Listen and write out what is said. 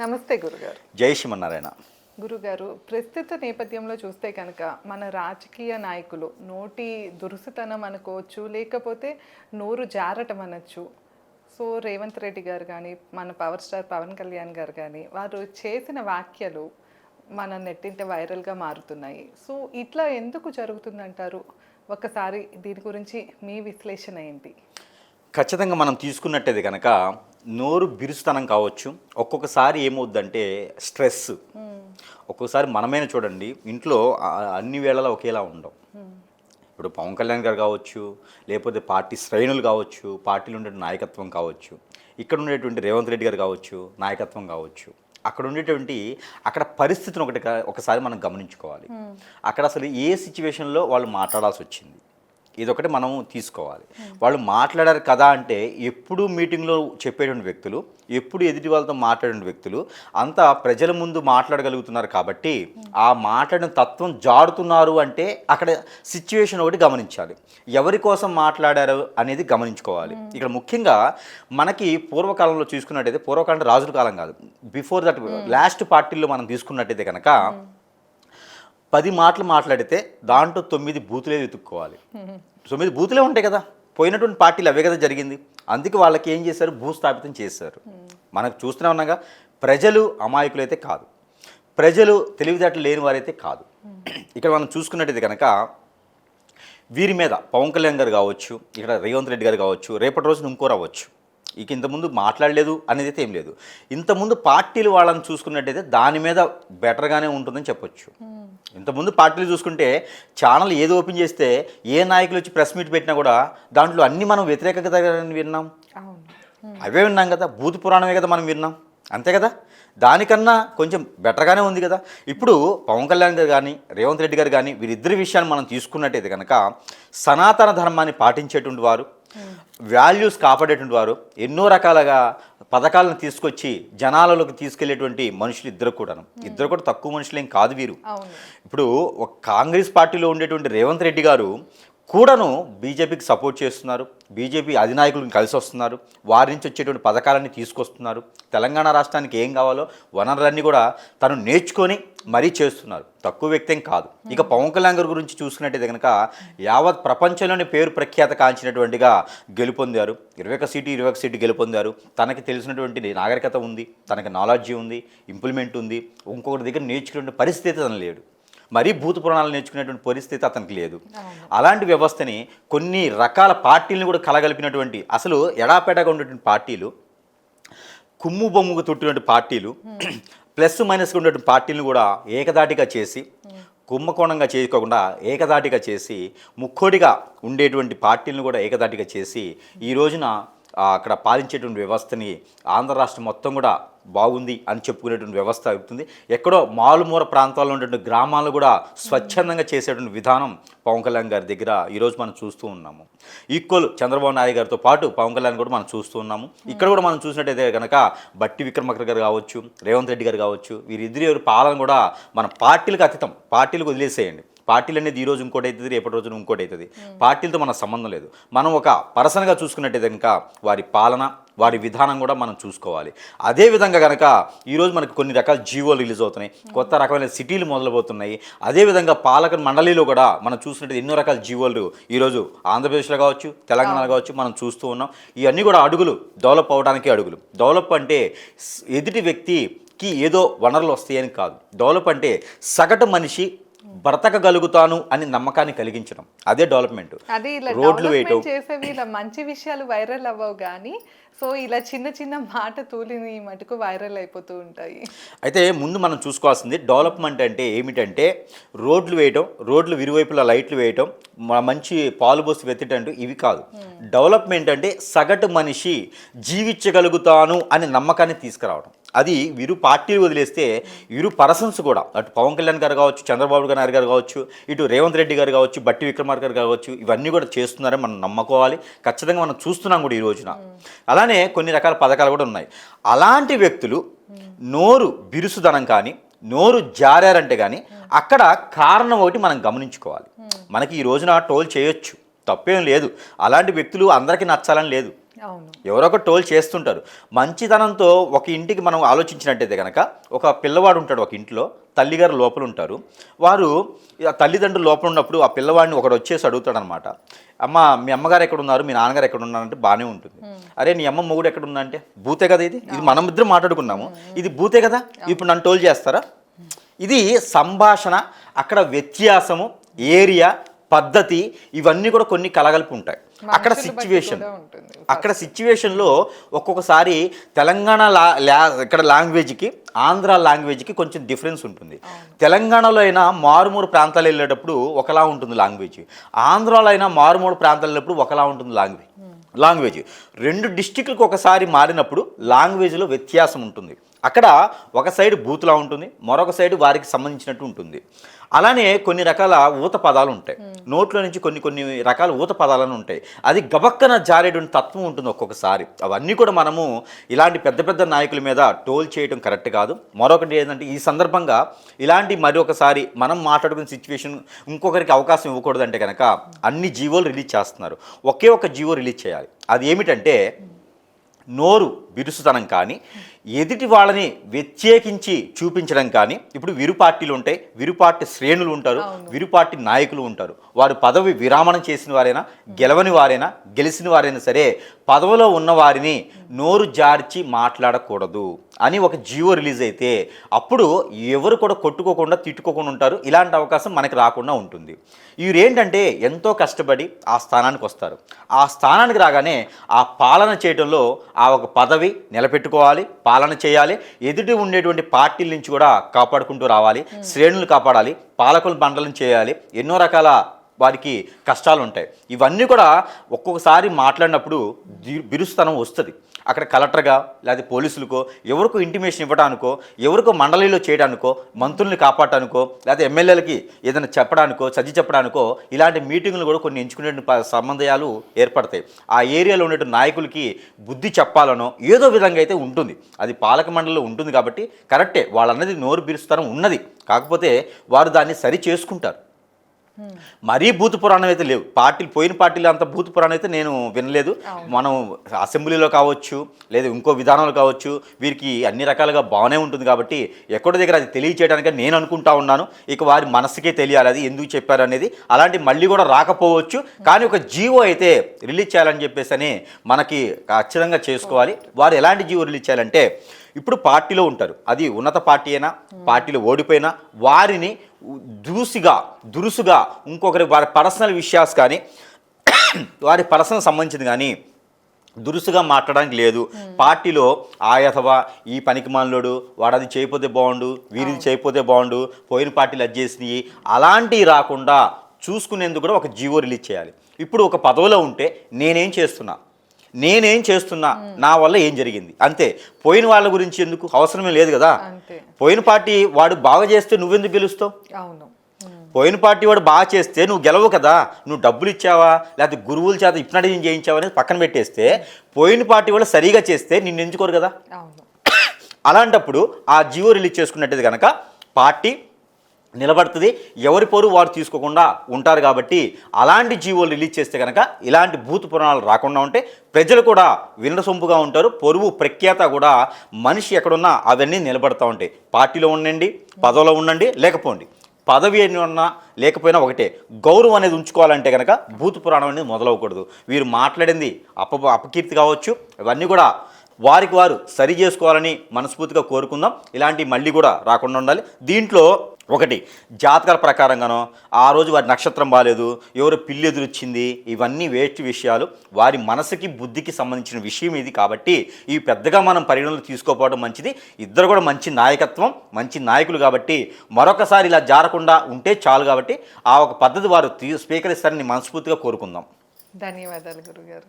నమస్తే గురుగారు. జై శ్రీమన్నారాయణ. గురుగారు ప్రస్తుత నేపథ్యంలో చూస్తే కనుక మన రాజకీయ నాయకులు నోటి దురుసుతనం అనుకోవచ్చు లేకపోతే నోరు జారటం అనొచ్చు. సో రేవంత్ రెడ్డి గారు కానీ మన పవర్ స్టార్ పవన్ కళ్యాణ్ గారు కానీ వారు చేసిన వ్యాఖ్యలు మన నెట్టింట వైరల్గా మారుతున్నాయి. సో ఇట్లా ఎందుకు జరుగుతుందంటారు? ఒకసారి దీని గురించి మీ విశ్లేషణ ఏంటి? ఖచ్చితంగా మనం తీసుకున్నట్టయితే కనుక నోరు బిరుస్తనం కావచ్చు ఒక్కొక్కసారి ఏమవుద్దంటే స్ట్రెస్. ఒక్కొక్కసారి మనమైనా చూడండి ఇంట్లో అన్ని వేళలా ఒకేలా ఉండవు ఇప్పుడు పవన్ కళ్యాణ్ గారు కావచ్చు లేకపోతే పార్టీ శ్రేణులు కావచ్చు పార్టీలో ఉండే నాయకత్వం కావచ్చు ఇక్కడ ఉండేటువంటి రేవంత్ రెడ్డి గారు కావచ్చు నాయకత్వం కావచ్చు అక్కడ ఉండేటువంటి అక్కడ పరిస్థితిని ఒకటి ఒకసారి మనం గమనించుకోవాలి. అక్కడ అసలు ఏ సిచ్యువేషన్లో వాళ్ళు మాట్లాడాల్సి వచ్చింది? ఇదొకటి మనం తీసుకోవాలి. వాళ్ళు మాట్లాడారు కదా అంటే ఎప్పుడు మీటింగ్లో చెప్పేటువంటి వ్యక్తులు ఎప్పుడు ఎదుటి వాళ్ళతో మాట్లాడిన వ్యక్తులు అంతా ప్రజల ముందు మాట్లాడగలుగుతున్నారు కాబట్టి ఆ మాట్లాడిన తత్వం జారుతున్నారు అంటే అక్కడ సిచ్యువేషన్ ఒకటి గమనించాలి. ఎవరి కోసం మాట్లాడారు అనేది గమనించుకోవాలి. ఇక్కడ ముఖ్యంగా మనకి పూర్వకాలంలో చూసుకున్నట్టయితే పూర్వకాలం రాజుల కాలం కాదు. బిఫోర్ దట్ లాస్ట్ పార్టీల్లో మనం తీసుకున్నట్టయితే కనుక పది మాటలు మాట్లాడితే దాంట్లో తొమ్మిది బూతులే వెతుక్కోవాలి. తొమ్మిది బూతులే ఉంటాయి కదా. పోయినటువంటి పార్టీలు అవే కదా జరిగింది. అందుకే వాళ్ళకి ఏం చేశారు? భూస్థాపితం చేశారు. మనకు చూస్తూనే ఉన్నాగా ప్రజలు అమాయకులైతే కాదు. ప్రజలు తెలివితేటలు లేని వారైతే కాదు. ఇక్కడ మనం చూసుకున్నట్టయితే కనుక వీరి మీద పవన్ కళ్యాణ్ గారు కావచ్చు ఇక్కడ రేవంత్ రెడ్డి గారు కావచ్చు రేపటి రోజున ఇంకో రావచ్చు. ఇక ఇంతకుముందు మాట్లాడలేదు అనేది అయితే ఏం లేదు. ఇంతకుముందు పార్టీలు వాళ్ళని చూసుకున్నట్టయితే దాని మీద బెటర్గానే ఉంటుందని చెప్పొచ్చు. ఇంతకుముందు పార్టీలు చూసుకుంటే ఛానల్ ఏది ఓపెన్ చేస్తే ఏ నాయకులు వచ్చి ప్రెస్ మీట్ పెట్టినా కూడా దాంట్లో అన్ని మనం వ్యతిరేకత విన్నాం. అవే విన్నాం కదా భూత పురాణమే కదా మనం విన్నాం. అంతే కదా? దానికన్నా కొంచెం బెటర్గానే ఉంది కదా? ఇప్పుడు పవన్ కళ్యాణ్ గారు కానీ రేవంత్ రెడ్డి గారు కానీ వీరిద్దరి విషయాన్ని మనం తీసుకున్నట్టయితే కనుక సనాతన ధర్మాన్ని పాటించేటువంటి వారు వాల్యూస్ కాపాడేటువంటి వారు ఎన్నో రకాలుగా పథకాలను తీసుకొచ్చి జనాలలోకి తీసుకెళ్ళేటువంటి మనుషులు ఇద్దరు కూడాను. ఇద్దరు కూడా తక్కువ మనుషులేం కాదు వీరు. ఇప్పుడు ఒక కాంగ్రెస్ పార్టీలో ఉండేటువంటి రేవంత్ రెడ్డి గారు కూడాను బీజేపీకి సపోర్ట్ చేస్తున్నారు. బీజేపీ అధినాయకులను కలిసి వస్తున్నారు. వారి నుంచి వచ్చేటువంటి పథకాలన్నీ తీసుకొస్తున్నారు. తెలంగాణ రాష్ట్రానికి ఏం కావాలో వనరులన్నీ కూడా తను నేర్చుకొని మరీ చేస్తున్నారు. తక్కువ వ్యక్తి కాదు. ఇక పవన్ కళ్యాణ్ గారి గురించి చూసుకున్నట్టయితే కనుక యావత్ ప్రపంచంలోని పేరు ప్రఖ్యాత కాంచినటువంటిగా గెలుపొందారు. ఇరవై ఒక సీటు ఇరవై ఒక సీటు గెలుపొందారు. తనకి తెలిసినటువంటి నాగరికత ఉంది. తనకి నాలెడ్జీ ఉంది ఇంప్లిమెంట్ ఉంది. ఇంకొకటి దగ్గర నేర్చుకునే పరిస్థితి తను లేడు. మరీ భూత పురాణాలు నేర్చుకునేటువంటి పరిస్థితి అతనికి లేదు. అలాంటి వ్యవస్థని కొన్ని రకాల పార్టీలను కూడా కలగలిపినటువంటి అసలు ఎడాపెడాగా ఉండేటువంటి పార్టీలు కుమ్ము బొమ్ముకు తుట్టినటువంటి పార్టీలు ప్లస్ మైనస్గా ఉండేటువంటి పార్టీలను కూడా ఏకదాటిగా చేసి కుంభకోణంగా చేయకోకుండా ఏకదాటిగా చేసి ముక్కోడిగా ఉండేటువంటి పార్టీలను కూడా ఏకదాటిగా చేసి ఈ రోజున అక్కడ పాలించేటువంటి వ్యవస్థని ఆంధ్ర రాష్ట్రం మొత్తం కూడా బాగుంది అని చెప్పుకునేటువంటి వ్యవస్థ అవుతుంది. ఎక్కడో మారుమూల ప్రాంతాల్లో ఉండేటువంటి గ్రామాలు కూడా స్వచ్ఛందంగా చేసేటువంటి విధానం పవన్ కళ్యాణ్ గారి దగ్గర ఈరోజు మనం చూస్తూ ఉన్నాము. ఈక్వల్ చంద్రబాబు నాయుడు గారితో పాటు పవన్ కళ్యాణ్ కూడా మనం చూస్తూ ఉన్నాము. ఇక్కడ కూడా మనం చూసినట్టయితే కనుక బట్టి విక్రమార్క గారు కావచ్చు రేవంత్ రెడ్డి గారు కావచ్చు వీరిద్దరి పాలన కూడా మన పార్టీలకు అతీతం. పార్టీలకు వదిలేసేయండి. పార్టీలు అనేది ఈ రోజు ఇంకోటి అవుతుంది రేపటి రోజున ఇంకోటి అవుతుంది. పార్టీలతో మన సంబంధం లేదు. మనం ఒక పర్సన్గా చూసుకున్నట్టయితే కనుక వారి పాలన వారి విధానం కూడా మనం చూసుకోవాలి. అదే విధంగా కనుక ఈరోజు మనకు కొన్ని రకాల జీవోలు రిలీజ్ అవుతున్నాయి. కొత్త రకమైన సిటీలు మొదలవుతున్నాయి అదేవిధంగా పాలక మండలిలో కూడా మనం చూసినట్టు ఎన్నో రకాల జీవోలు ఈరోజు ఆంధ్రప్రదేశ్లో కావచ్చు తెలంగాణలో కావచ్చు మనం చూస్తూ ఉన్నాం. ఇవన్నీ కూడా అడుగులు డెవలప్ అవడానికి అడుగులు. డెవలప్ అంటే ఎదుటి వ్యక్తికి ఏదో వనరులు వస్తాయని కాదు. డెవలప్ అంటే సగటు మనిషి బ్రతకగలుగుతాను అని నమ్మకాన్ని కలిగించడం. అదే డెవలప్మెంట్ అది ఇలా రోడ్లు వేయటం. చేసేవి ఇలా మంచి విషయాలు వైరల్ అవ్వవు కానీ సో ఇలా చిన్న చిన్న మాట తూలిని మటుకు వైరల్ అయిపోతూ ఉంటాయి. అయితే ముందు మనం చూసుకోవాల్సింది డెవలప్మెంట్ అంటే ఏమిటంటే రోడ్లు వేయటం రోడ్లు ఇరువైపులా లైట్లు వేయటం మంచి పాలు పోసి వెతిటంటూ ఇవి కాదు. డెవలప్మెంట్ అంటే సగటు మనిషి జీవించగలుగుతాను అనే నమ్మకాన్ని తీసుకురావడం అది వీరు పార్టీలు వదిలేస్తే వీరు పర్సన్స్ కూడా అటు పవన్ కళ్యాణ్ గారు కావచ్చు చంద్రబాబు నాయుడు గారు కావచ్చు ఇటు రేవంత్ రెడ్డి గారు కావచ్చు బట్టి విక్రమార్క గారు కావచ్చు ఇవన్నీ కూడా చేస్తున్నారని మనం నమ్ముకోవాలి. ఖచ్చితంగా మనం చూస్తున్నాం కూడా ఈ రోజున. అలానే కొన్ని రకాల పథకాలు కూడా ఉన్నాయి. అలాంటి వ్యక్తులు నోరు బిరుసుదనం కానీ నోరు జారారంటే కానీ అక్కడ కారణం ఒకటి మనం గమనించుకోవాలి. మనకి ఈ రోజున టోల్ చేయొచ్చు. తప్పేం లేదు. అలాంటి వ్యక్తులు అందరికీ నచ్చాలని లేదు. ఎవరో ఒక టోల్ చేస్తుంటారు. మంచితనంతో ఒక ఇంటికి మనం ఆలోచించినట్టయితే కనుక ఒక పిల్లవాడు ఉంటాడు ఒక ఇంట్లో తల్లిగారు లోపల ఉంటారు. వారు తల్లిదండ్రులు లోపల ఉన్నప్పుడు ఆ పిల్లవాడిని ఒకడు వచ్చేసి అడుగుతాడు అనమాట అమ్మ మీ అమ్మగారు ఎక్కడ ఉన్నారు మీ నాన్నగారు ఎక్కడ ఉన్నారంటే బాగానే ఉంటుంది అరే నీ అమ్మ మొగుడు ఎక్కడ అంటే భూతే కదా ఇది? ఇది మనం ఇద్దరు మాట్లాడుకున్నాము. ఇది భూతే కదా? ఇప్పుడు నన్ను టోల్ చేస్తారా? ఇది సంభాషణ అక్కడ వ్యత్యాసము ఏరియా పద్ధతి ఇవన్నీ కూడా కొన్ని కలగలిపి ఉంటాయి అక్కడ సిచ్యువేషన్. అక్కడ సిచ్యువేషన్లో ఒక్కొక్కసారి తెలంగాణ లా లా- ఇక్కడ లాంగ్వేజ్కి ఆంధ్ర లాంగ్వేజ్కి కొంచెం డిఫరెన్స్ ఉంటుంది. తెలంగాణలో అయినా మారుమూరు ప్రాంతాలు వెళ్ళేటప్పుడు ఒకలా ఉంటుంది లాంగ్వేజ్. ఆంధ్రాలో అయినా మారుమూరు ప్రాంతాలు వెళ్ళినప్పుడు ఒకలా ఉంటుంది లాంగ్వేజ్ లాంగ్వేజ్. రెండు డిస్టిక్లకు ఒకసారి మారినప్పుడు లాంగ్వేజ్లో వ్యత్యాసం ఉంటుంది. అక్కడ ఒక సైడ్ బూతులా ఉంటుంది మరొక సైడ్ వారికి సంబంధించినట్టు ఉంటుంది. అలానే కొన్ని రకాల ఊత పదాలు ఉంటాయి. నోట్లో నుంచి కొన్ని కొన్ని రకాల ఊత పదాలను ఉంటాయి. అది గబక్కన జారేటువంటి తత్వం ఉంటుంది ఒక్కొక్కసారి. అవన్నీ కూడా మనము ఇలాంటి పెద్ద పెద్ద నాయకుల మీద టోల్ చేయడం కరెక్ట్ కాదు. మరొకటి ఏంటంటే ఈ సందర్భంగా ఇలాంటి మరి ఒకసారి మనం మాట్లాడుకునే సిచ్యువేషన్ ఇంకొకరికి అవకాశం ఇవ్వకూడదంటే కనుక అన్ని జీవోలు రిలీజ్ చేస్తున్నారు. ఒకే ఒక జీవో రిలీజ్ చేయాలి. అది ఏమిటంటే నోరు బిరుసుతనం కానీ ఎదుటి వాళ్ళని వ్యతిరేకించి చూపించడం కానీ ఇప్పుడు విరు పార్టీలు ఉంటాయి విరు పార్టీ శ్రేణులు ఉంటారు విరు పార్టీ నాయకులు ఉంటారు. వారు పదవి విరామణం చేసిన వారైనా గెలవని వారైనా గెలిచిన వారైనా సరే పదవిలో ఉన్న వారిని నోరు జార్చి మాట్లాడకూడదు అని ఒక జియో రిలీజ్ అయితే అప్పుడు ఎవరు కూడా కొట్టుకోకుండా తిట్టుకోకుండా ఉంటారు. ఇలాంటి అవకాశం మనకి రాకుండా ఉంటుంది. వీరేంటంటే ఎంతో కష్టపడి ఆ స్థానానికి వస్తారు. ఆ స్థానానికి రాగానే ఆ పాలన చేయడంలో ఆ ఒక పదవి నిలబెట్టుకోవాలి పాలన చేయాలి ఎదుటి ఉండేటువంటి పార్టీల నుంచి కూడా కాపాడుకుంటూ రావాలి శ్రేణులు కాపాడాలి పాలకుల మండలం చేయాలి ఎన్నో రకాల వారికి కష్టాలు ఉంటాయి ఇవన్నీ కూడా ఒక్కొక్కసారి మాట్లాడినప్పుడు బిరుస్తనం వస్తుంది. అక్కడ కలెక్టర్గా లేదా పోలీసులకో ఎవరికో ఇంటిమేషన్ ఇవ్వడానికో ఎవరికో మండలిలో చేయడానికో మంత్రుల్ని కాపాడటానికో లేదా ఎమ్మెల్యేలకి ఏదైనా చెప్పడానికో చదివి చెప్పడానికో ఇలాంటి మీటింగులు కూడా కొన్ని ఎంచుకునే సంబంధాలు ఏర్పడతాయి. ఆ ఏరియాలో ఉండే నాయకులకి బుద్ధి చెప్పాలనో ఏదో విధంగా అయితే ఉంటుంది. అది పాలక మండలిలో ఉంటుంది కాబట్టి కరెక్టే. వాళ్ళన్నది నోరు బిరుస్తారం ఉన్నది. కాకపోతే వారు దాన్ని సరి చేసుకుంటారు. మరీ భూత పురాణం అయితే లేవు. పార్టీలు పోయిన పార్టీలు అంత భూత పురాణం అయితే నేను వినలేదు. మనం అసెంబ్లీలో కావచ్చు లేదా ఇంకో విధానంలో కావచ్చు వీరికి అన్ని రకాలుగా బాగానే ఉంటుంది కాబట్టి ఎక్కడి దగ్గర అది తెలియచేయడానికి నేను అనుకుంటా ఉన్నాను. ఇక వారి మనసుకే తెలియాలి అది ఎందుకు చెప్పారు అనేది. అలాంటి మళ్ళీ కూడా రాకపోవచ్చు. కానీ ఒక జీవో అయితే రిలీజ్ చేయాలని చెప్పేసి అని మనకి ఖచ్చితంగా చేసుకోవాలి. వారు ఎలాంటి జీవో రిలీజ్ చేయాలంటే ఇప్పుడు పార్టీలో ఉంటారు. అది ఉన్నత పార్టీ అయినా పార్టీలో ఓడిపోయినా వారిని దూసిగా దురుసుగా ఇంకొకరి వారి పర్సనల్ విషయాస్ కానీ వారి పర్సనల్ సంబంధించింది కానీ దురుసుగా మాట్లాడడానికి లేదు. పార్టీలో ఆయథవా ఈ పనికి మాలోడు వాడు అది చేయకపోతే బాగుండు వీరిది చేయకపోతే బాగుండు పోయిన పార్టీలు అది చేసినవి అలాంటివి రాకుండా చూసుకునేందుకు కూడా ఒక జీవో రిలీజ్ చేయాలి. ఇప్పుడు ఒక పదవిలో ఉంటే నేనేం చేస్తున్నా? నేనేం చేస్తున్నా నా వల్ల ఏం జరిగింది? అంతే. పోయిన వాళ్ళ గురించి ఎందుకు? అవసరమే లేదు కదా. పోయిన పార్టీ వాడు బాగా చేస్తే నువ్వెందుకు గెలుస్తావు? అవును. పోయిన పార్టీ వాడు బాగా చేస్తే నువ్వు గెలవు కదా. నువ్వు డబ్బులు ఇచ్చావా? లేకపోతే గురువుల చేత ఇప్నటిజం చేయించావా అనేది పక్కన పెట్టేస్తే పోయిన పార్టీ వాళ్ళు సరిగా చేస్తే నిన్ను ఎంచుకోరు కదా అలాంటప్పుడు ఆ జియో రిలీజ్ చేసుకున్నట్టయితే కనుక పార్టీ నిలబడుతుంది. ఎవరి పోరు వారు తీసుకోకుండా ఉంటారు కాబట్టి అలాంటి జీవోలు రిలీజ్ చేస్తే కనుక ఇలాంటి భూత పురాణాలు రాకుండా ఉంటే ప్రజలు కూడా వినసొంపుగా ఉంటారు. పొరుగు ప్రఖ్యాత కూడా మనిషి ఎక్కడున్నా అవన్నీ నిలబడతా ఉంటాయి పార్టీలో ఉండండి పదవిలో ఉండండి లేకపోండి. పదవి అని ఉన్నా లేకపోయినా ఒకటే. గౌరవం అనేది ఉంచుకోవాలంటే కనుక భూత పురాణం అనేది మొదలవకూడదు వీరు మాట్లాడింది అప అపకీర్తి కావచ్చు. ఇవన్నీ కూడా వారికి వారు సరి చేసుకోవాలని మనస్ఫూర్తిగా కోరుకుందాం. ఇలాంటి మళ్ళీ కూడా రాకుండా ఉండాలి. దీంట్లో ఒకటి జాతకాల ప్రకారంగానో ఆ రోజు వారి నక్షత్రం బాగాలేదు ఎవరు పిల్లి ఎదురొచ్చింది ఇవన్నీ వేస్ట్ విషయాలు. వారి మనసుకి బుద్ధికి సంబంధించిన విషయం ఇది కాబట్టి ఈ పెద్దగా మనం పరిగణనలు తీసుకోకపోవడం మంచిది. ఇద్దరు కూడా మంచి నాయకత్వం మంచి నాయకులు కాబట్టి మరొకసారి ఇలా జారకుండా ఉంటే చాలు కాబట్టి ఆ ఒక పద్ధతి వారు తీ స్వీకరిస్తారని మనస్ఫూర్తిగా కోరుకుందాం. ధన్యవాదాలు గురుగారు.